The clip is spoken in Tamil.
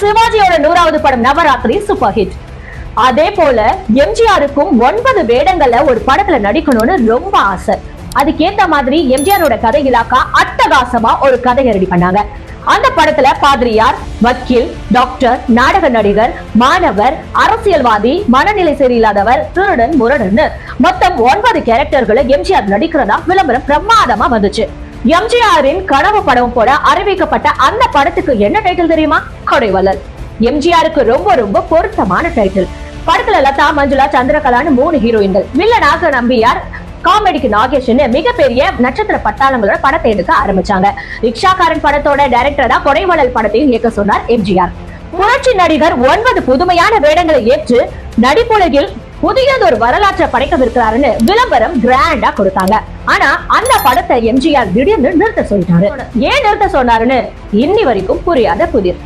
சிவாஜியோட நூறாவது படம் நவராத்திரி சூப்பர் ஹிட் அதே போல எம்ஜிஆருக்கும் ஒன்பது வேடங்கள்ல ஒரு படத்துல நடிக்கணும்னு ரொம்ப ஆசை. அதுக்கேத்த மாதிரி எம்ஜிஆரோட கதை இலாக்கா அட்டகாசமா ஒரு கதையை ரெடி பண்ணாங்க. அந்த படத்துல பாதிரியார் வக்கீல் டாக்டர் நாடக நடிகர் மாணவர் அரசியல்வாதி மனநிலை சரியில்லாதவர் திருடன் முரடன்னு. மொத்தம் ஒன்பது கேரக்டர்களை எம்ஜிஆர் நடிக்கிறதா விளம்பரம் பிரமாதமா வந்துச்சு. எம்ஜிஆரின் கனவு படம் போல அறிவிக்கப்பட்ட அந்த படத்துக்கு என்ன டைட்டில் தெரியுமா? கொடைவள்ளல். எம்ஜிஆருக்கு ரொம்ப ரொம்ப பொருத்தமான டைட்டில் படத்துல லதா மஞ்சுளா சந்திரகலான்னு மூணு ஹீரோயின்கள் வில்லனாக நம்பியார் காமெடிக்கு நாகேஷ்னு மிகப்பெரிய நட்சத்திர பட்டாளங்களோட படத்தை எடுக்க ஆரம்பிச்சாங்க. ரிக்ஷாக்காரன் படத்தோட டைரக்டர் தான் கொடைவள்ளல் படத்தையும் இயக்க சொன்னார் எம்ஜிஆர். புரட்சி நடிகர் ஒன்பது புதுமையான வேடங்களை ஏற்று நடிப்புலகில் புதியதொரு வரலாற்றை படைக்கவிருக்கிறாருன்னு விளம்பரம் கிராண்டா கொடுத்தாங்க. ஆனா அந்த படத்தை எம்ஜிஆர் திடீர்னு நிறுத்த சொல்லிட்டாரு. ஏன் நிறுத்த சொன்னாருன்னு இன்னி வரைக்கும் புரியாத புதிர்.